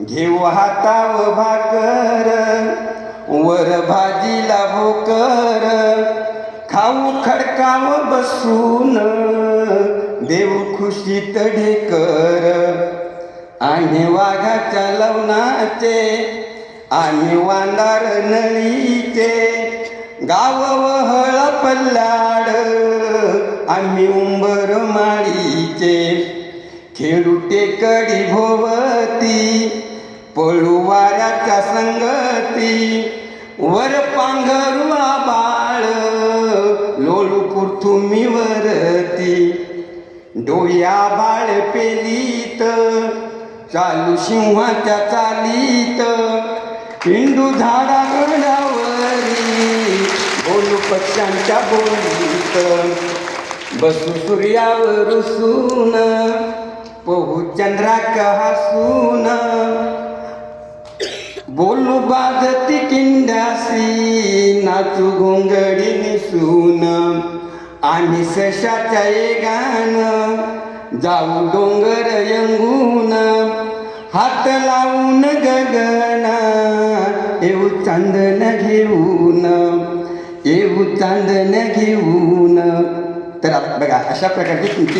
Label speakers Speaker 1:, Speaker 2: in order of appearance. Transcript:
Speaker 1: घेऊ हाताव भाकर वर भाजीला भोकर. खाऊ खडकाव बसून देव खुशीत ढेकर. आणि वाघाच्या लवणाचे आणि वांदार नळीचे गाव वहळ पल्लाड आम्ही उंबर माळीचे. खेळू टेकडी भोवर पळू वाऱ्याच्या संगती. वर पांघरू बाळ लोळू कुर्थुमी वरती डोया बाळ पेलीत चालू सिंहाच्या चालीत. हिंदू झाडा गडावरी बोलू पक्ष्यांच्या बोलीत. बसू सूर्यावर सून पोहू चंद्राक हसून. बोलू बाजती किंडासी नाचू घोंगडी निसून. आम्ही सशाच्या गाणं जाऊ डोंगर यंगून. हात लावून गगन येऊ चांदन घेऊन. येऊ चांदन घेऊन. तर बघा अशा प्रकारची तुमची